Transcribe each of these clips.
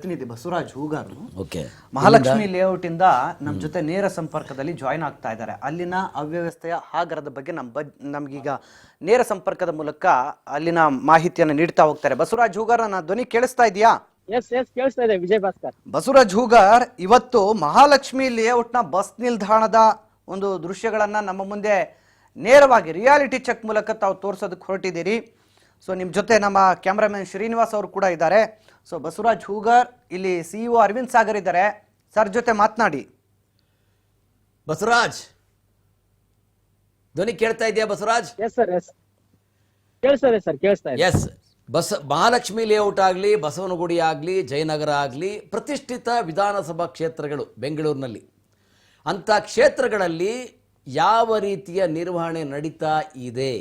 ಪ್ರತಿನಿಧಿ Basavaraj Hugar okay Mahalakshmi layout ಇಂದ ನಮ್ಮ ಜೊತೆ ನೇರ ಸಂಪರ್ಕದಲ್ಲಿ ಜಾಯಿನ್ ಆಗ್ತಾ ಇದ್ದಾರೆ. ಅಲ್ಲಿನ ಅವ್ಯವಸ್ಥೆಯ ಹಾಗರದ ಬಗ್ಗೆ ನಮ್ಮ ಬ ನಮ್ಗೀಗ ನೇರ ಸಂಪರ್ಕದ ಮೂಲಕ ಅಲ್ಲಿನ ಮಾಹಿತಿಯನ್ನು ನೀಡ್ತಾ ಹೋಗ್ತಾರೆ. ಬಸವರಾಜ್ ಹೂಗಾರ್ ನನ್ನ ಧ್ವನಿ ಕೇಳಿಸ್ತಾ ಇದೆಯಾ? ಎಸ್ ಎಸ್ ಕೇಳಿಸ್ತಾ ಇದೆ ವಿಜಯ್ ಭಾಸ್ಕರ್. ಬಸವರಾಜ್ ಹೂಗಾರ್ ಇವತ್ತು ಮಹಾಲಕ್ಷ್ಮಿ ಲೇಔಟ್ನ ಬಸ್ ನಿಲ್ದಾಣದ ಒಂದು ದೃಶ್ಯಗಳನ್ನ ನಮ್ಮ ಮುಂದೆ ನೇರವಾಗಿ ರಿಯಾಲಿಟಿ ಚೆಕ್ ಮೂಲಕ ತಾವು ತೋರಿಸೋದಕ್ಕೆ ಹೊರಟಿದ್ದೀರಿ. ಸೊ ನಿಮ್ಮ ಜೊತೆ ನಮ್ಮ ಕ್ಯಾಮ್ರಾಮನ್ ಶ್ರೀನಿವಾಸ್ ಅವರು ಕೂಡ ಇದ್ದಾರೆ. ಸೊ ಬಸವರಾಜ್ ಹೂಗಾರ್ ಇಲ್ಲಿ ಸಿಇಒ ಅರವಿಂದ್ ಸಾಗರ್ ಇದ್ದಾರೆ. ಸರ್ ಜೊತೆ ಮಾತನಾಡಿ. ಬಸವರಾಜ್ ಧ್ವನಿ ಕೇಳ್ತಾ ಇದೆಯಾ ಬಸವರಾಜ್? ಎಸ್ ಸರ್ ಎಸ್ ಕೇಳಿಸ್ತಾ ಸರ್ ಕೇಳಿಸ್ತಾ ಇದೆ. ಎಸ್ ಬಸ್ ಮಹಾಲಕ್ಷ್ಮಿ ಲೇಔಟ್ ಆಗಲಿ ಬಸವನಗುಡಿ ಆಗಲಿ ಜಯನಗರ ಆಗಲಿ ಪ್ರತಿಷ್ಠಿತ ವಿಧಾನಸಭಾ ಕ್ಷೇತ್ರಗಳು ಬೆಂಗಳೂರಿನಲ್ಲಿ. ಅಂಥ ಕ್ಷೇತ್ರಗಳಲ್ಲಿ ಯಾವ ರೀತಿಯ ನಿರ್ವಹಣೆ ನಡೀತಾ ಇದೆ?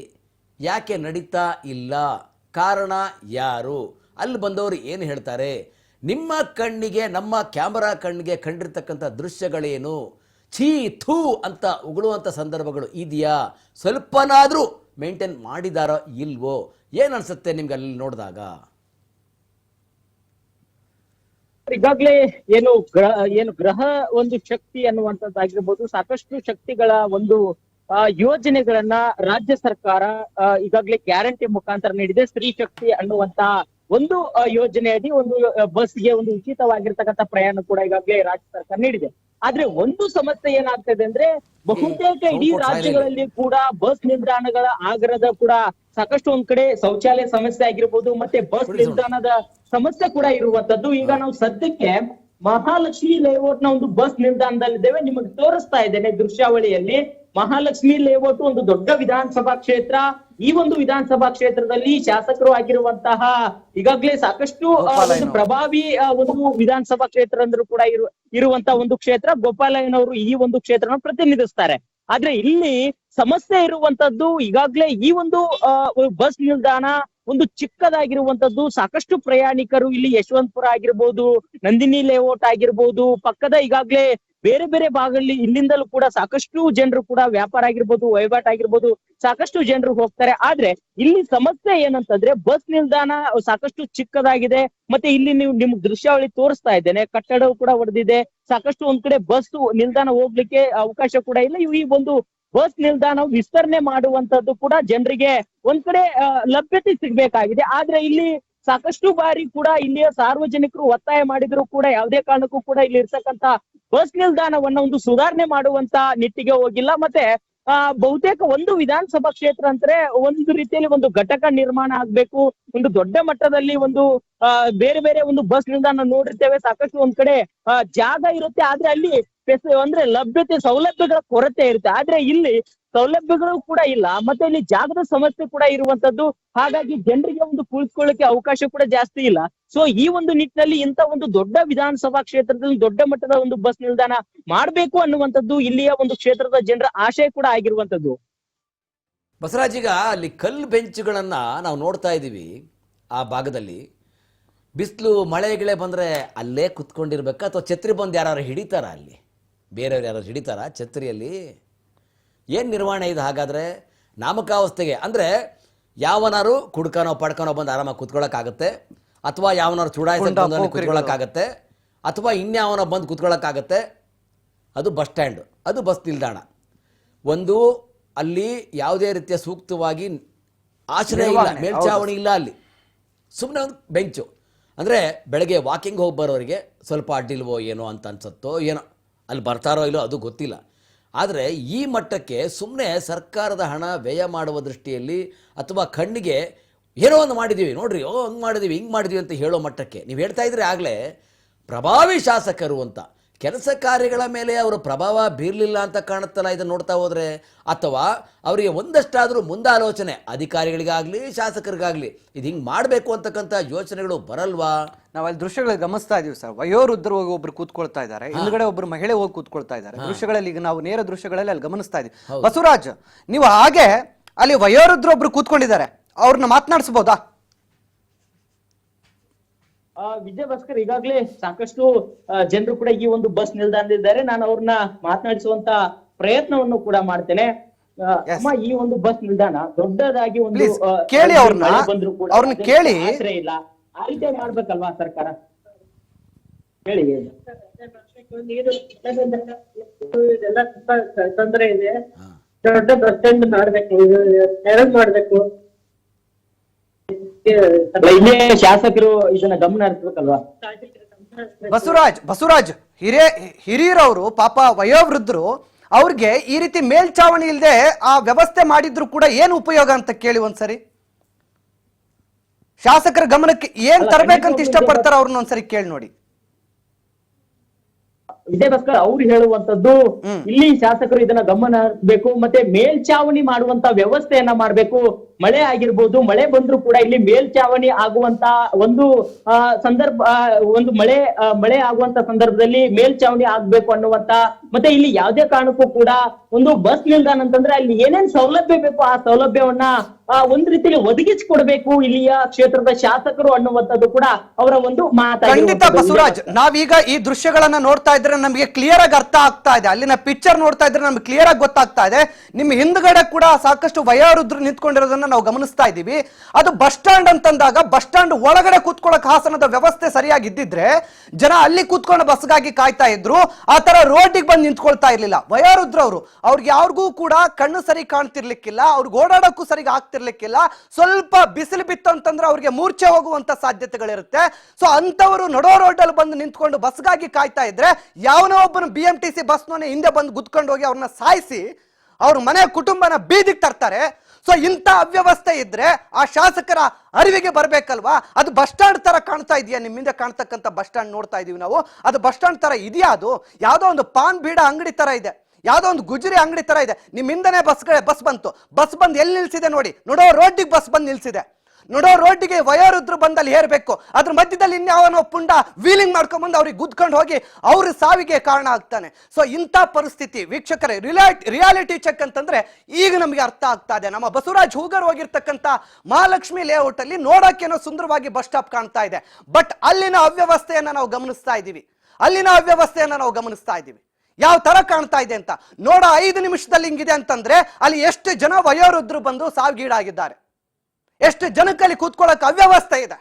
ಯಾಕೆ ನಡೀತಾ ಇಲ್ಲ? ಕಾರಣ ಯಾರು? ಅಲ್ಲಿ ಬಂದವರು ಏನು ಹೇಳ್ತಾರೆ? ನಿಮ್ಮ ಕಣ್ಣಿಗೆ, ನಮ್ಮ ಕ್ಯಾಮರಾ ಕಣ್ಣಿಗೆ ಕಂಡಿರ್ತಕ್ಕಂಥ ದೃಶ್ಯಗಳೇನು? ಛೀ, ಥೂ ಅಂತ ಉಗುಳುವಂಥ ಸಂದರ್ಭಗಳು ಇದೆಯಾ? ಸ್ವಲ್ಪನಾದರೂ ಮೇಂಟೈನ್ ಮಾಡಿದಾರೋ ಇಲ್ವೋ? ಏನು ಅನ್ಸುತ್ತೆ ನಿಮ್ಗೆ ಅಲ್ಲಿ ನೋಡಿದಾಗ? ಈಗಾಗಲೇ ಏನು ಗ್ರಹ ಏನು ಗ್ರಹ ಒಂದು ಶಕ್ತಿ ಅನ್ನುವಂಥದ್ದಾಗಿರ್ಬೋದು, ಸಾಕಷ್ಟು ಶಕ್ತಿಗಳ ಒಂದು ಯೋಜನೆಗಳನ್ನ ರಾಜ್ಯ ಸರ್ಕಾರ ಈಗಾಗಲೇ ಈಗಾಗ್ಲೇ ಗ್ಯಾರಂಟಿ ಮುಖಾಂತರ ನೀಡಿದೆ. ಸ್ತ್ರೀ ಶಕ್ತಿ ಅನ್ನುವಂತಹ ಒಂದು ಯೋಜನೆ ಯೋಜನೆಯಡಿ ಒಂದು ಬಸ್ಗೆ ಒಂದು ಉಚಿತವಾಗಿರ್ತಕ್ಕಂಥ ಪ್ರಯಾಣ ಕೂಡ ಈಗಾಗಲೇ ರಾಜ್ಯ ಸರ್ಕಾರ ನೀಡಿದೆ. ಆದ್ರೆ ಒಂದು ಸಮಸ್ಯೆ ಏನಾಗ್ತದೆ ಅಂದ್ರೆ ಬಹುತೇಕ ಇಡೀ ರಾಜ್ಯಗಳಲ್ಲಿ ಕೂಡ ಬಸ್ ನಿಲ್ದಾಣಗಳ ಆಗರದ ಕೂಡ ಸಾಕಷ್ಟು ಒಂದ್ ಕಡೆ ಶೌಚಾಲಯ ಸಮಸ್ಯೆ ಆಗಿರ್ಬೋದು ಮತ್ತೆ ಬಸ್ ನಿಲ್ದಾಣದ ಸಮಸ್ಯೆ ಕೂಡ ಇರುವಂತದ್ದು. ಈಗ ನಾವು ಸದ್ಯಕ್ಕೆ ಮಹಾಲಕ್ಷ್ಮಿ ಲೇಔಟ್ನ ಒಂದು ಬಸ್ ನಿಲ್ದಾಣದಲ್ಲಿದ್ದೇವೆ. ನಿಮಗೆ ತೋರಿಸ್ತಾ ಇದ್ದೇನೆ ದೃಶ್ಯಾವಳಿಯಲ್ಲಿ. ಮಹಾಲಕ್ಷ್ಮಿ ಲೇಔಟ್ ಒಂದು ದೊಡ್ಡ ವಿಧಾನಸಭಾ ಕ್ಷೇತ್ರ. ಈ ಒಂದು ವಿಧಾನಸಭಾ ಕ್ಷೇತ್ರದಲ್ಲಿ ಶಾಸಕರು ಆಗಿರುವಂತಹ ಈಗಾಗಲೇ ಸಾಕಷ್ಟು ಒಂದು ಪ್ರಭಾವಿ ಒಂದು ವಿಧಾನಸಭಾ ಕ್ಷೇತ್ರ ಅಂದ್ರೂ ಕೂಡ ಇರು ಇರುವಂತಹ ಒಂದು ಕ್ಷೇತ್ರ ಗೋಪಾಲಯ್ಯನವರು ಈ ಒಂದು ಕ್ಷೇತ್ರನ ಪ್ರತಿನಿಧಿಸ್ತಾರೆ. ಆದ್ರೆ ಇಲ್ಲಿ ಸಮಸ್ಯೆ ಇರುವಂತದ್ದು ಈಗಾಗ್ಲೇ ಈ ಒಂದು ಬಸ್ ನಿಲ್ದಾಣ ಒಂದು ಚಿಕ್ಕದಾಗಿರುವಂತದ್ದು. ಸಾಕಷ್ಟು ಪ್ರಯಾಣಿಕರು ಇಲ್ಲಿ ಯಶವಂತಪುರ ಆಗಿರ್ಬೋದು ನಂದಿನಿ ಲೇಔಟ್ ಆಗಿರ್ಬೋದು ಪಕ್ಕದ ಈಗಾಗ್ಲೇ ಬೇರೆ ಬೇರೆ ಭಾಗದಲ್ಲಿ ಇಲ್ಲಿಂದಲೂ ಕೂಡ ಸಾಕಷ್ಟು ಜನರು ಕೂಡ ವ್ಯಾಪಾರ ಆಗಿರ್ಬೋದು, ವಹಿವಾಟ್ ಆಗಿರ್ಬೋದು, ಸಾಕಷ್ಟು ಜನರು ಹೋಗ್ತಾರೆ. ಆದ್ರೆ ಇಲ್ಲಿ ಸಮಸ್ಯೆ ಏನಂತಂದ್ರೆ ಬಸ್ ನಿಲ್ದಾಣ ಸಾಕಷ್ಟು ಚಿಕ್ಕದಾಗಿದೆ. ಮತ್ತೆ ಇಲ್ಲಿ ನೀವು ನಿಮ್ಗೆ ದೃಶ್ಯಾವಳಿ ತೋರಿಸ್ತಾ ಇದ್ದೇನೆ. ಕಟ್ಟಡವು ಕೂಡ ಹೊಡೆದಿದೆ ಸಾಕಷ್ಟು ಒಂದ್ ಕಡೆ ಬಸ್ ನಿಲ್ದಾಣ ಹೋಗ್ಲಿಕ್ಕೆ ಅವಕಾಶ ಕೂಡ ಇಲ್ಲ. ಈ ಒಂದು ಬಸ್ ನಿಲ್ದಾಣ ವಿಸ್ತರಣೆ ಮಾಡುವಂತದ್ದು ಕೂಡ ಜನರಿಗೆ ಒಂದ್ ಕಡೆ ಲಭ್ಯತೆ ಸಿಗ್ಬೇಕಾಗಿದೆ. ಆದ್ರೆ ಇಲ್ಲಿ ಸಾಕಷ್ಟು ಬಾರಿ ಕೂಡ ಇಲ್ಲಿಯ ಸಾರ್ವಜನಿಕರು ಒತ್ತಾಯ ಮಾಡಿದ್ರು ಕೂಡ ಯಾವುದೇ ಕಾರಣಕ್ಕೂ ಕೂಡ ಇಲ್ಲಿ ಇರ್ತಕ್ಕಂತ ಬಸ್ ನಿಲ್ದಾಣವನ್ನ ಒಂದು ಸುಧಾರಣೆ ಮಾಡುವಂತ ನಿಟ್ಟಿಗೆ ಹೋಗಿಲ್ಲ. ಮತ್ತೆ, ಆ, ಬಹುತೇಕ ಒಂದು ವಿಧಾನಸಭಾ ಕ್ಷೇತ್ರ ಅಂದ್ರೆ ಒಂದು ರೀತಿಯಲ್ಲಿ ಒಂದು ಘಟಕ ನಿರ್ಮಾಣ ಆಗ್ಬೇಕು. ಒಂದು ದೊಡ್ಡ ಮಟ್ಟದಲ್ಲಿ ಒಂದು ಬೇರೆ ಬೇರೆ ಒಂದು ಬಸ್ ನಿಲ್ದಾಣ ನೋಡಿರ್ತೇವೆ. ಸಾಕಷ್ಟು ಒಂದ್ ಕಡೆ ಜಾಗ ಇರುತ್ತೆ. ಆದ್ರೆ ಅಲ್ಲಿ ಅಂದ್ರೆ ಲಭ್ಯತೆ, ಸೌಲಭ್ಯಗಳ ಕೊರತೆ ಇರುತ್ತೆ. ಆದ್ರೆ ಇಲ್ಲಿ ಸೌಲಭ್ಯಗಳು ಕೂಡ ಇಲ್ಲ. ಮತ್ತೆ ಇಲ್ಲಿ ಜಾಗದ ಸಮಸ್ಯೆ ಕೂಡ ಇರುವಂತದ್ದು. ಹಾಗಾಗಿ ಜನರಿಗೆ ಒಂದು ಕುಳಿತುಕೊಳ್ಳಕ್ಕೆ ಅವಕಾಶ ಕೂಡ ಜಾಸ್ತಿ ಇಲ್ಲ. ಸೊ ಈ ಒಂದು ನಿಟ್ಟಿನಲ್ಲಿ ಇಂತ ಒಂದು ದೊಡ್ಡ ವಿಧಾನಸಭಾ ಕ್ಷೇತ್ರದಲ್ಲಿ ದೊಡ್ಡ ಮಟ್ಟದ ಒಂದು ಬಸ್ ನಿಲ್ದಾಣ ಮಾಡ್ಬೇಕು ಅನ್ನುವಂಥದ್ದು ಇಲ್ಲಿಯ ಒಂದು ಕ್ಷೇತ್ರದ ಜನರ ಆಶಯ ಕೂಡ ಆಗಿರುವಂತದ್ದು ಬಸವರಾಜ್, ಈಗ ಅಲ್ಲಿ ಕಲ್ಲು ಬೆಂಚ್ಗಳನ್ನ ನಾವು ನೋಡ್ತಾ ಇದ್ದೀವಿ ಆ ಭಾಗದಲ್ಲಿ. ಬಿಸಿಲು ಮಳೆ ಬಂದರೆ ಅಲ್ಲೇ ಕುತ್ಕೊಂಡಿರ್ಬೇಕಾ? ಅಥವಾ ಛತ್ರಿ ಬಂದು ಯಾರು ಹಿಡಿತಾರ ಅಲ್ಲಿ? ಬೇರೆಯವ್ರು ಯಾರು ಹಿಡಿತಾರ? ಛತ್ರಿಯಲ್ಲಿ? ಏನು ನಿರ್ವಹಣೆ ಇದೆ ಹಾಗಾದರೆ? ನಾಮಕಾವಸ್ಥೆಗೆ ಅಂದರೆ ಯಾವನಾರು ಕುಡ್ಕನೋ ಪಡ್ಕನೋ ಬಂದು ಆರಾಮಾಗಿ ಕುತ್ಕೊಳ್ಳೋಕ್ಕಾಗತ್ತೆ ಅಥವಾ ಯಾವನಾರು ಚುಡಾಯಿಸಿ. ಕುತ್ಕೊಳ್ಳೋಕ್ಕಾಗತ್ತೆ ಅಥವಾ ಇನ್ಯಾವನೋ ಬಂದು ಕುತ್ಕೊಳ್ಳೋಕ್ಕಾಗತ್ತೆ ಅದು ಬಸ್ ಸ್ಟ್ಯಾಂಡ್ ಅದು ಬಸ್ ನಿಲ್ದಾಣ. ಒಂದು ಅಲ್ಲಿ ಯಾವುದೇ ರೀತಿಯ ಸೂಕ್ತವಾಗಿ ಆಶ್ರಯ ಇಲ್ಲ ಮೇಲ್ಚಾವಣಿ ಇಲ್ಲ ಅಲ್ಲಿ. ಸುಮ್ಮನೆ ಒಂದು ಬೆಂಚು. ಅಂದರೆ ಬೆಳಗ್ಗೆ ವಾಕಿಂಗ್ ಹೋಗಿ ಬರೋರಿಗೆ ಸ್ವಲ್ಪ ಅಡ್ಡಿಲ್ವೋ ಏನೋ ಅಂತ ಅನ್ಸುತ್ತೋ ಏನೋ. ಅಲ್ಲಿ ಬರ್ತಾರೋ ಇಲ್ಲೋ ಅದು ಗೊತ್ತಿಲ್ಲ. ಆದರೆ ಈ ಮಟ್ಟಕ್ಕೆ ಸುಮ್ಮನೆ ಸರ್ಕಾರದ ಹಣ ವ್ಯಯ ಮಾಡುವ ದೃಷ್ಟಿಯಲ್ಲಿ ಅಥವಾ ಕಣ್ಣಿಗೆ ಏನೋ ಒಂದು ಮಾಡಿದ್ದೀವಿ ನೋಡ್ರಿ, ಓ, ಹಂಗೆ ಮಾಡಿದ್ದೀವಿ ಹಿಂಗೆ ಮಾಡಿದ್ದೀವಿ ಅಂತ ಹೇಳೋ ಮಟ್ಟಕ್ಕೆ. ನೀವು ಹೇಳ್ತಾ ಇದ್ರೆ ಆಗಲೇ ಪ್ರಭಾವಿ ಶಾಸಕರು ಅಂತ. ಕೆಲಸ ಕಾರ್ಯಗಳ ಮೇಲೆ ಅವರು ಪ್ರಭಾವ ಬೀರಲಿಲ್ಲ ಅಂತ ಕಾಣುತ್ತಲ್ಲ ಇದನ್ನು ನೋಡ್ತಾ ಹೋದರೆ? ಅಥವಾ ಅವರಿಗೆ ಒಂದಷ್ಟಾದರೂ ಮುಂದಾಲೋಚನೆ ಅಧಿಕಾರಿಗಳಿಗಾಗಲಿ ಶಾಸಕರಿಗಾಗಲಿ ಇದು ಹಿಂಗೆ ಮಾಡಬೇಕು ಅಂತಕ್ಕಂಥ ಯೋಚನೆಗಳು ಬರಲ್ವಾ? ನಾವು ಅಲ್ಲಿ ದೃಶ್ಯಗಳಲ್ಲಿ ಗಮನಿಸ್ತಾ ಇದೀವಿ ಸರ್. ವಯೋವೃದ್ಧರು ಹೋಗಿ ಒಬ್ರು ಕೂತ್ಕೊಳ್ತಾ ಇದ್ದಾರೆ. ಹಿಂದ್ಗಡೆ ಒಬ್ರು ಮಹಿಳೆ ಹೋಗಿ ಕೂತ್ಕೊಳ್ತಾ ಇದ್ದಾರೆ. ದೃಶ್ಯಗಳಲ್ಲಿ ಈಗ ನಾವು ನೇರ ದೃಶ್ಯಗಳಲ್ಲಿ ಅಲ್ಲಿ ಗಮನಿಸ್ತಾ ಇದ್ದೀವಿ ಬಸವರಾಜ್ ನೀವು ಹಾಗೆ ಅಲ್ಲಿ ವಯೋವೃದ್ಧರು ಒಬ್ರು ಕೂತ್ಕೊಂಡಿದ್ದಾರೆ. ಅವ್ರನ್ನ ಮಾತನಾಡಿಸ್ಬೋದಾ? ವಿಜಯ ಭಾಸ್ಕರ್ ಈಗಾಗಲೇ ಸಾಕಷ್ಟು ಜನರು ಕೂಡ ಈ ಒಂದು ಬಸ್ ನಿಲ್ದಾಣದಲ್ಲಿದ್ದಾರೆ. ನಾನು ಅವ್ರನ್ನ ಮಾತನಾಡಿಸುವಂತ ಪ್ರಯತ್ನವನ್ನು ಕೂಡ ಮಾಡ್ತೇನೆ. ಆ, ಅಮ್ಮ ಈ ಒಂದು ಬಸ್ ನಿಲ್ದಾಣ ದೊಡ್ಡದಾಗಿ ಒಂದು ಕೇಳಿ ಅವ್ರನ್ನ. ಕೂಡ ಅವ್ರನ್ನ ಕೇಳಿ. ಇಲ್ಲ. ಆ ರೀತಿ ಮಾಡ್ಬೇಕಲ್ವಾ ಸರ್ಕಾರ? ಹೇಳಿ ನೀರು ಇದೆಲ್ಲ ತುಂಬಾ ತೊಂದರೆ ಇದೆ. ದೊಡ್ಡ ಬಸ್ ಸ್ಟ್ಯಾಂಡ್ ಮಾಡ್ಬೇಕು ಮಾಡ್ಬೇಕು. ಇಲ್ಲೇ ಶಾಸಕರು ಇದನ್ನ ಗಮನ ಹರಿಸ್ಬೇಕಲ್ವಾ? ಬಸವರಾಜ್ ಬಸವರಾಜ್ ಹಿರಿಯ ಹಿರಿಯರವರು ಪಾಪ ವಯೋವೃದ್ಧರು ಅವ್ರಿಗೆ ಈ ರೀತಿ ಮೇಲ್ಚಾವಣಿ ಇಲ್ಲದೆ ಆ ವ್ಯವಸ್ಥೆ ಮಾಡಿದ್ರು ಕೂಡ ಏನು ಉಪಯೋಗ ಅಂತ ಕೇಳಿ ಒಂದ್ಸರಿ. ಶಾಸಕರ ಗಮನಕ್ಕೆ ಏನ್ ತರಬೇಕಂತ ಇಷ್ಟಪಡ್ತಾರ ಅವ್ರನ್ನ ಒಂದ್ಸರಿ ಕೇಳಿ ನೋಡಿ. ವಿಜಯ ಭಾಸ್ಕರ್ ಅವ್ರು ಹೇಳುವಂತದ್ದು ಇಲ್ಲಿ ಶಾಸಕರು ಇದನ್ನ ಗಮನ ಹರಿಸಬೇಕು ಮತ್ತೆ ಮೇಲ್ಚಾವಣಿ ಮಾಡುವಂತ ವ್ಯವಸ್ಥೆಯನ್ನ ಮಾಡ್ಬೇಕು. ಮಳೆ ಆಗಿರ್ಬೋದು ಮಳೆ ಬಂದ್ರು ಕೂಡ ಇಲ್ಲಿ ಮೇಲ್ಚಾವಣಿ ಆಗುವಂತ ಒಂದು ಸಂದರ್ಭ ಒಂದು ಮಳೆ ಮಳೆ ಆಗುವಂತ ಸಂದರ್ಭದಲ್ಲಿ ಮೇಲ್ಚಾವಣಿ ಆಗ್ಬೇಕು ಅನ್ನುವಂತ ಮತ್ತೆ ಇಲ್ಲಿ ಯಾವುದೇ ಕಾರಣಕ್ಕೂ ಕೂಡ ಒಂದು ಬಸ್ ನಿಲ್ದಾಣ ಅಂತಂದ್ರೆ ಅಲ್ಲಿ ಏನೇನ್ ಸೌಲಭ್ಯ ಬೇಕು ಆ ಸೌಲಭ್ಯವನ್ನ ಆ, ಒಂದ್ ರೀತಿಯಲ್ಲಿ ಒದಗಿಸಿಕೊಡ್ಬೇಕು ಇಲ್ಲಿಯ ಕ್ಷೇತ್ರದ ಶಾಸಕರು ಅನ್ನುವಂಥದ್ದು ಕೂಡ ಅವರ ಒಂದು ಖಂಡಿತ. ಬಸವರಾಜ್ ನಾವೀಗ ಈ ದೃಶ್ಯಗಳನ್ನ ನೋಡ್ತಾ ಇದ್ರೆ ನಮಗೆ ಕ್ಲಿಯರ್ ಆಗಿ ಅರ್ಥ ಆಗ್ತಾ ಇದೆ. ಅಲ್ಲಿನ ಪಿಕ್ಚರ್ ನೋಡ್ತಾ ಇದ್ರೆ ನಮ್ಗೆ ಕ್ಲಿಯರ್ ಆಗಿ ಗೊತ್ತಾಗ್ತಾ ಇದೆ. ನಿಮ್ಮ ಹಿಂದ್ಗಡೆ ಕೂಡ ಸಾಕಷ್ಟು ವಯೋವೃದ್ಧರು ನಿಂತ್ಕೊಂಡಿರೋದನ್ನ ನಾವು ಗಮನಿಸ್ತಾ ಇದ್ದೀವಿ. ಅದು ಬಸ್ ಸ್ಟ್ಯಾಂಡ್ ಅಂತಂದಾಗ ಬಸ್ ಸ್ಟ್ಯಾಂಡ್ ಒಳಗಡೆ ಕೂತ್ಕೊಳ್ಳಕ್ ಹಾಸನದ ವ್ಯವಸ್ಥೆ ಸರಿಯಾಗಿ ಇದ್ದಿದ್ರೆ ಜನ ಅಲ್ಲಿ ಕೂತ್ಕೊಂಡು ಬಸ್ಗಾಗಿ ಕಾಯ್ತಾ ಇದ್ರು. ಆ ತರ ರೋಡಿಗೆ ಬಂದು ನಿಂತ್ಕೊಳ್ತಾ ಇರ್ಲಿಲ್ಲ. ವಯೋವೃದ್ಧರವರು ಅವ್ರಿಗೆ ಯಾರಿಗೂ ಕೂಡ ಕಣ್ಣು ಸರಿ ಕಾಣ್ತಿರ್ಲಿಕ್ಕಿಲ್ಲ. ಅವ್ರಿಗೆ ಓಡಾಡಕ್ಕೂ ಸರಿಗೆ ಆಗ್ತಿರ್ಲಿಕ್ಕಿಲ್ಲ ಸ್ವಲ್ಪ ಬಿಸಿಲು ಬಿತ್ತು ಅಂತಂದ್ರೆ ಅವ್ರಿಗೆ ಮೂರ್ಛೆ ಹೋಗುವಂತ ಸಾಧ್ಯತೆಗಳಿರುತ್ತೆ. ಸೊ ಅಂತವರು ನಡೋ ರೋಡಲ್ಲಿ ಬಂದು ನಿಂತ್ಕೊಂಡು ಬಸ್ಗಾಗಿ ಕಾಯ್ತಾ ಇದ್ರೆ ಯಾವನೋ ಒಬ್ಬನು ಬಿ ಎಂ ಟಿ ಸಿ ಹಿಂದೆ ಬಂದು ಗುದ್ಕೊಂಡು ಹೋಗಿ ಅವ್ರನ್ನ ಸಾಯಿಸಿ ಅವ್ರ ಮನೆ ಕುಟುಂಬನ ಬೀದಿಗೆ ತರ್ತಾರೆ. ಸೊ ಇಂಥ ಅವ್ಯವಸ್ಥೆ ಇದ್ರೆ ಆ ಶಾಸಕರ ಅರಿವಿಗೆ ಬರ್ಬೇಕಲ್ವಾ? ಅದು ಬಸ್ ಸ್ಟ್ಯಾಂಡ್ ತರ ಕಾಣ್ತಾ ಇದೆಯಾ? ನಿಮ್ಮಿಂದ ಕಾಣ್ತಕ್ಕಂಥ ಬಸ್ ಸ್ಟ್ಯಾಂಡ್ ನೋಡ್ತಾ ಇದೀವಿ ನಾವು. ಅದು ಬಸ್ ಸ್ಟ್ಯಾಂಡ್ ತರ ಇದೆಯಾ ಅದು? ಯಾವುದೋ ಒಂದು ಪಾನ್ ಬೀಡ ಅಂಗಡಿ ತರ ಇದೆ. ಯಾವ್ದೋ ಒಂದು ಗುಜರಿ ಅಂಗಡಿ ತರ ಇದೆ. ನಿಮ್ಮಿಂದನೇ ಬಸ್ ಬಸ್ ಬಂತು. ಬಸ್ ಬಂದು ಎಲ್ಲಿ ನಿಲ್ಸಿದೆ ನೋಡಿ. ನೋಡೋ ರೋಡಿಗೆ ಬಸ್ ಬಂದು ನಿಲ್ಸಿದೆ. ನೋಡೋ ರೋಡಿಗೆ ವಯೋವೃದ್ಧರು ಬಂದಲ್ಲಿ ಹೇರ್ಬೇಕು ಅದ್ರ ಮಧ್ಯದಲ್ಲಿ ಇನ್ಯಾವನೋ ಪುಂಡ ವೀಲಿಂಗ್ ಮಾಡ್ಕೊಂಡ್ಬಂದು ಅವ್ರಿಗೆ ಗುದ್ಕೊಂಡು ಹೋಗಿ ಅವ್ರ ಸಾವಿಗೆ ಕಾರಣ ಆಗ್ತಾನೆ. ಸೊ ಇಂಥ ಪರಿಸ್ಥಿತಿ. ವೀಕ್ಷಕರೇ ರಿಯಾಲಿಟಿ ರಿಯಾಲಿಟಿ ಚೆಕ್ ಅಂತಂದ್ರೆ ಈಗ ನಮಗೆ ಅರ್ಥ ಆಗ್ತಾ ಇದೆ. ನಮ್ಮ ಬಸವರಾಜ್ ಹೂಗರ್ ಹೋಗಿರ್ತಕ್ಕಂಥ ಮಹಾಲಕ್ಷ್ಮಿ ಲೇಔಟ್ ಅಲ್ಲಿ ನೋಡಕ್ಕೇನೋ ಸುಂದರವಾಗಿ ಬಸ್ ಸ್ಟಾಪ್ ಕಾಣ್ತಾ ಇದೆ. ಬಟ್ ಅಲ್ಲಿನ ಅವ್ಯವಸ್ಥೆಯನ್ನ ನಾವು ಗಮನಿಸ್ತಾ ಇದ್ದೀವಿ ಅಲ್ಲಿನ ಅವ್ಯವಸ್ಥೆಯನ್ನ ನಾವು ಗಮನಿಸ್ತಾ ಇದ್ದೀವಿ ಯಾವ ತರ ಕಾಣ್ತಾ ಇದೆ ಅಂತ. ನೋಡ, ಐದು ನಿಮಿಷದಲ್ಲಿ ಹಿಂಗಿದೆ ಅಂತಂದ್ರೆ ಅಲ್ಲಿ ಎಷ್ಟು ಜನ ವಯೋವೃದ್ಧರು ಬಂದು ಸಾವಿಗೀಡಾಗಿದ್ದಾರೆ. ಎಷ್ಟು ಜನಕ್ಕೆ ಅಲ್ಲಿ ಕೂತ್ಕೊಳ್ಳೋಕೆ ಅವ್ಯವಸ್ಥೆ ಇದೆ.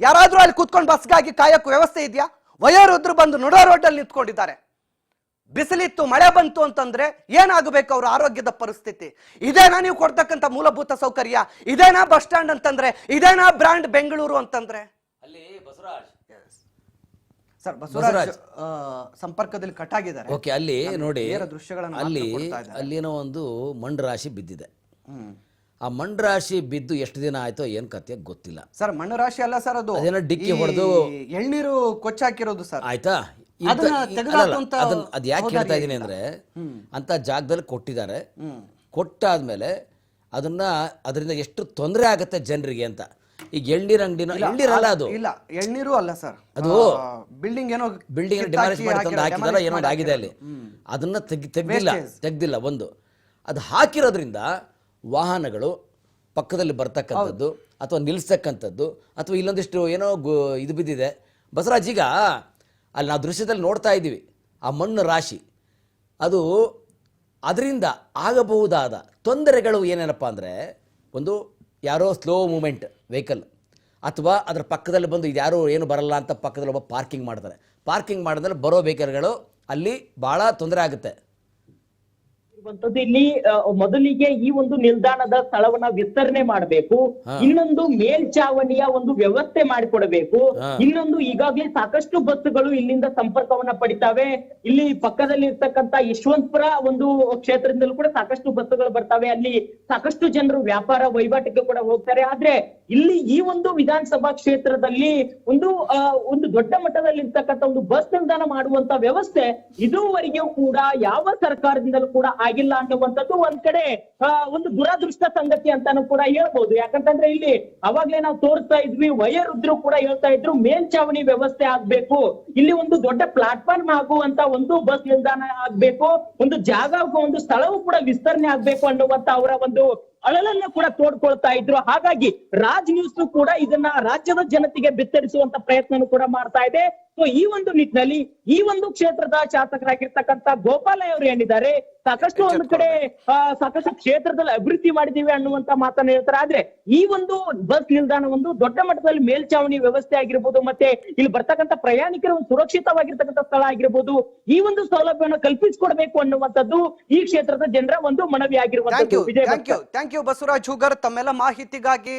ಯಾರಾದರೂ ಅಲ್ಲಿ ಕೂತ್ಕೊಂಡು ಬಸ್ಗಾಗಿ ಕಾಯಕ್ಕೆ ವ್ಯವಸ್ಥೆ ಇದೆಯಾ? ವಯೋವೃದ್ಧರು ಬಂದು ನಡೋ ರೋಡಲ್ಲಿ ನಿಂತ್ಕೊಂಡಿದ್ದಾರೆ. ಬಿಸಿಲಿತ್ತು, ಮಳೆ ಬಂತು ಅಂತಂದ್ರೆ ಏನಾಗಬೇಕು ಅವ್ರ ಆರೋಗ್ಯದ ಪರಿಸ್ಥಿತಿ? ಇದೇನಾ ನೀವು ಕೊಡ್ತಕ್ಕಂಥ ಮೂಲಭೂತ ಸೌಕರ್ಯ? ಇದೇನಾ ಬಸ್ ಸ್ಟ್ಯಾಂಡ್ ಅಂತಂದ್ರೆ? ಇದೇನಾ ಬ್ರ್ಯಾಂಡ್ ಬೆಂಗಳೂರು ಅಂತಂದ್ರೆ? ಅಲ್ಲಿ ಬಸವರಾಜ್ ಸರ್ ಬಸವರಾಜ್ ಸಂಪರ್ಕದಲ್ಲಿ ಕಟ್ ಆಗಿದ್ದಾರೆ. ಓಕೆ ಅಲ್ಲಿ ನೋಡಿ ದೃಶ್ಯಗಳನ್ನು ಅಲ್ಲಿ ಅಲ್ಲಿನ ಒಂದು ಮಣ್ಣು ರಾಶಿ ಬಿದ್ದಿದೆ ಆ ಮಣ್ಣು ರಾಶಿ ಬಿದ್ದು ಎಷ್ಟು ದಿನ ಆಯ್ತೋ ಏನ್ ಕತೆ ಗೊತ್ತಿಲ್ಲ. ಸರ್ ಮಣ್ಣು ರಾಶಿ ಅಲ್ಲ ಸರ್ ಅದು. ಅದೇನೋ ಡಿಕ್ಕಿ ಹೊಡೆದು ಎಳ್ನೀರು ಕೊಚ್ಚಾಕಿರೋದು ಸರ್. ಆಯ್ತಾ? ಅದನ್ನ ಅದ್ ಯಾಕೆ ಹೇಳ್ತಾ ಇದೀನಿ ಅಂದ್ರೆ ಅಂತ ಜಾಗದಲ್ಲಿ ಕೊಟ್ಟಿದ್ದಾರೆ. ಕೊಟ್ಟಾದ್ಮೇಲೆ ಅದನ್ನ ಅದರಿಂದ ಎಷ್ಟು ತೊಂದರೆ ಆಗುತ್ತೆ ಜನರಿಗೆ ಅಂತ. ಈಗ ಎಳ್ನೀರ್ ಅಂಗಡಿನ ಅಲ್ಲ ಅದು. ಇಲ್ಲ ಎಳ್ನೀರು ಅಲ್ಲ ಸರ್. ಅದು ಬಿಲ್ಡಿಂಗ್ ಏನೋ ಬಿಲ್ಡಿಂಗ್ ಡಿಮಾಲಿಷ್ ಮಾಡಿ ತಂದು ಹಾಕಿದಾರ ಏನೋ ಒಂದು ಆಗಿದೆ ಅಲ್ಲಿ. ಅದನ್ನ ತೆಗ್ ತೆಗ್ದಿಲ್ಲ. ತೆಗ್ದಿಲ್ಲ ಒಂದು. ಅದು ಹಾಕಿರೋದ್ರಿಂದ ವಾಹನಗಳು ಪಕ್ಕದಲ್ಲಿ ಬರ್ತಕ್ಕಂಥದ್ದು ಅಥವಾ ನಿಲ್ಲಿಸ್ತಕ್ಕಂಥದ್ದು ಅಥವಾ ಇಲ್ಲೊಂದಿಷ್ಟು ಏನೋ ಗು- ಇದು ಬಿದ್ದಿದೆ. ಬಸವರಾಜ್ ಈಗ ಅಲ್ಲಿ ನಾವು ದೃಶ್ಯದಲ್ಲಿ ನೋಡ್ತಾ ಇದ್ದೀವಿ ಆ ಮಣ್ಣು ರಾಶಿ. ಅದು ಅದರಿಂದ ಆಗಬಹುದಾದ ತೊಂದರೆಗಳು ಏನೇನಪ್ಪ ಅಂದರೆ ಒಂದು ಯಾರೋ ಸ್ಲೋ ಮೂಮೆಂಟ್ ವೆಹಿಕಲ್. ಅಥವಾ ಅದರ ಪಕ್ಕದಲ್ಲಿ ಬಂದು ಇದು ಯಾರು ಏನು ಬರಲ್ಲ ಅಂತ ಪಕ್ಕದಲ್ಲಿ ಒಬ್ಬ ಪಾರ್ಕಿಂಗ್ ಮಾಡ್ತಾರೆ. ಪಾರ್ಕಿಂಗ್ ಮಾಡಿದ್ರೆ ಬರೋ ವೆಹಿಕಲ್ಗಳು ಅಲ್ಲಿ ಭಾಳ ತೊಂದರೆ ಆಗುತ್ತೆ. ಇರುವಂತದ್ದು ಇಲ್ಲಿ ಮೊದಲಿಗೆ ಈ ಒಂದು ನಿಲ್ದಾಣದ ಸ್ಥಳವನ್ನ ವಿಸ್ತರಣೆ ಮಾಡಬೇಕು. ಇನ್ನೊಂದು ಮೇಲ್ಚಾವಣಿಯ ಒಂದು ವ್ಯವಸ್ಥೆ ಮಾಡಿಕೊಡಬೇಕು. ಇನ್ನೊಂದು ಈಗಾಗಲೇ ಸಾಕಷ್ಟು ಬಸ್ಸುಗಳು ಇಲ್ಲಿಂದ ಸಂಪರ್ಕವನ್ನ ಪಡಿತಾವೆ. ಇಲ್ಲಿ ಪಕ್ಕದಲ್ಲಿ ಇರ್ತಕ್ಕಂತ ಯಶವಂತಪುರ ಒಂದು ಕ್ಷೇತ್ರದಿಂದಲೂ ಕೂಡ ಸಾಕಷ್ಟು ಬಸ್ಗಳು ಬರ್ತವೆ. ಅಲ್ಲಿ ಸಾಕಷ್ಟು ಜನರು ವ್ಯಾಪಾರ ವಹಿವಾಟಿಗೆ ಕೂಡ ಹೋಗ್ತಾರೆ. ಆದ್ರೆ ಇಲ್ಲಿ ಈ ಒಂದು ವಿಧಾನಸಭಾ ಕ್ಷೇತ್ರದಲ್ಲಿ ಒಂದು ಒಂದು ದೊಡ್ಡ ಮಟ್ಟದಲ್ಲಿ ಇರ್ತಕ್ಕಂಥ ಒಂದು ಬಸ್ ನಿಲ್ದಾಣ ಮಾಡುವಂತ ವ್ಯವಸ್ಥೆ ಇದುವರೆಗೂ ಕೂಡ ಯಾವ ಸರ್ಕಾರದಿಂದಲೂ ಕೂಡ ಆಗಿಲ್ಲ ಅನ್ನುವಂಥದ್ದು ಒಂದ್ ಕಡೆ ಒಂದು ದುರದೃಷ್ಟ ಸಂಗತಿ ಅಂತಾನು ಕೂಡ ಹೇಳ್ಬೋದು. ಯಾಕಂತಂದ್ರೆ ಇಲ್ಲಿ ಅವಾಗ್ಲೇ ನಾವು ತೋರಿಸ್ತಾ ಇದ್ವಿ, ವಯೋವೃದ್ಧರು ಕೂಡ ಹೇಳ್ತಾ ಇದ್ರು, ಮೇಲ್ಚಾವಣಿ ವ್ಯವಸ್ಥೆ ಆಗ್ಬೇಕು. ಇಲ್ಲಿ ಒಂದು ದೊಡ್ಡ ಪ್ಲಾಟ್ಫಾರ್ಮ್ ಆಗುವಂತ ಒಂದು ಬಸ್ ನಿಲ್ದಾಣ ಆಗ್ಬೇಕು. ಒಂದು ಜಾಗ, ಒಂದು ಸ್ಥಳವು ಕೂಡ ವಿಸ್ತರಣೆ ಆಗ್ಬೇಕು ಅನ್ನುವಂತ ಅವರ ಒಂದು ಅಳಲನ್ನ ಕೂಡ ತೋಡ್ಕೊಳ್ತಾ ಇದ್ರು. ಹಾಗಾಗಿ ರಾಜ್ ನ್ಯೂಸ್ ಕೂಡ ಇದನ್ನ ರಾಜ್ಯದ ಜನತೆಗೆ ಬಿತ್ತರಿಸುವಂತ ಪ್ರಯತ್ನ ಕೂಡ ಮಾಡ್ತಾ ಇದೆ. ಸೊ ಈ ಒಂದು ನಿಟ್ಟಿನಲ್ಲಿ ಈ ಒಂದು ಕ್ಷೇತ್ರದ ಶಾಸಕರಾಗಿರ್ತಕ್ಕಂತ ಗೋಪಾಲಯ್ಯ ಅವರು ಏನಿದ್ದಾರೆ ಸಾಕಷ್ಟು ಒಂದು ಕಡೆ ಸಾಕಷ್ಟು ಕ್ಷೇತ್ರದಲ್ಲಿ ಅಭಿವೃದ್ಧಿ ಮಾಡಿದೀವಿ ಅನ್ನುವಂತ ಮಾತನ್ನ ಹೇಳ್ತಾರೆ. ಆದ್ರೆ ಈ ಒಂದು ಬಸ್ ನಿಲ್ದಾಣ ಒಂದು ದೊಡ್ಡ ಮಟ್ಟದಲ್ಲಿ ಮೇಲ್ಚಾವಣಿ ವ್ಯವಸ್ಥೆ ಆಗಿರ್ಬೋದು ಮತ್ತೆ ಇಲ್ಲಿ ಬರ್ತಕ್ಕಂಥ ಪ್ರಯಾಣಿಕರು ಒಂದು ಸುರಕ್ಷಿತವಾಗಿರ್ತಕ್ಕಂಥ ಸ್ಥಳ ಆಗಿರ್ಬೋದು ಈ ಒಂದು ಸೌಲಭ್ಯವನ್ನು ಕಲ್ಪಿಸಿಕೊಡ್ಬೇಕು ಅನ್ನುವಂಥದ್ದು ಈ ಕ್ಷೇತ್ರದ ಜನರ ಒಂದು ಮನವಿ ಆಗಿರುವಂತಹ ಆಗಿರುವಂತದ್ದು ವಿಜಯ ಥ್ಯಾಂಕ್ ಯು ಬಸವರಾಜ್ ಹೂಗರ್. ತಮ್ಮೆಲ್ಲ ಮಾಹಿತಿಗಾಗಿ